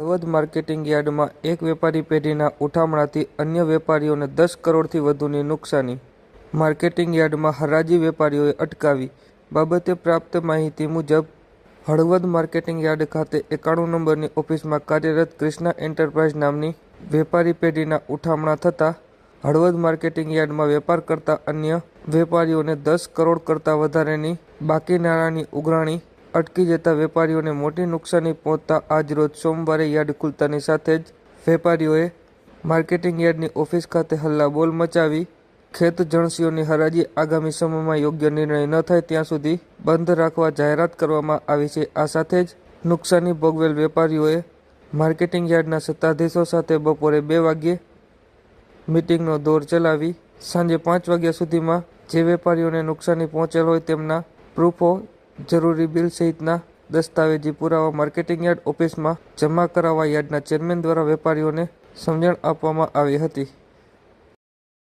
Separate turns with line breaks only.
Halvad marketing યાર્ડમાં એક વેપારી પેઢીના ઉઠામણાથી અન્ય વેપારીઓને દસ કરોડથી વધુની નુકસાની. માર્કેટિંગ યાર્ડમાં હરાજી વેપારીઓએ અટકાવી. બાબતે પ્રાપ્ત માહિતી મુજબ, હળવદ માર્કેટિંગ યાર્ડ ખાતે એકાણું નંબરની ઓફિસમાં કાર્યરત ક્રિષ્ના એન્ટરપ્રાઇઝ નામની વેપારી પેઢીના ઉઠામણા થતાં, હળવદ માર્કેટિંગ યાર્ડમાં વેપાર કરતા અન્ય વેપારીઓને દસ કરોડ કરતાં વધારેની બાકી નાણાંની ઉઘરાણી અટકી જતા વેપારીઓને મોટી નુકસાની પહોંચતા આજરોજ સોમવારે યાર્ડ ખુલતાની સાથે જ વેપારીઓએ માર્કેટિંગ યાર્ડની ઓફિસ ખાતે હલ્લાબોલ મચાવી ખેત જણસીઓની હરાજી આગામી સમયમાં યોગ્ય નિર્ણય ન થાય ત્યાં સુધી બંધ રાખવા જાહેરાત કરવામાં આવી છે. આ સાથે જ નુકસાની ભોગવેલ વેપારીઓએ માર્કેટિંગ યાર્ડના સત્તાધીશો સાથે બપોરે બે વાગ્યે મિટિંગનો દોર ચલાવી સાંજે પાંચ વાગ્યા સુધીમાં જે વેપારીઓને નુકસાની પહોંચેલ હોય તેમના પ્રૂફો જરૂરી બિલ સહિતના દસ્તાવેજી પુરાવા માર્કેટિંગ યાર્ડ ઓફિસમાં જમા કરાવવા યાર્ડના ચેરમેન દ્વારા વેપારીઓને સમજણ આપવામાં આવી હતી.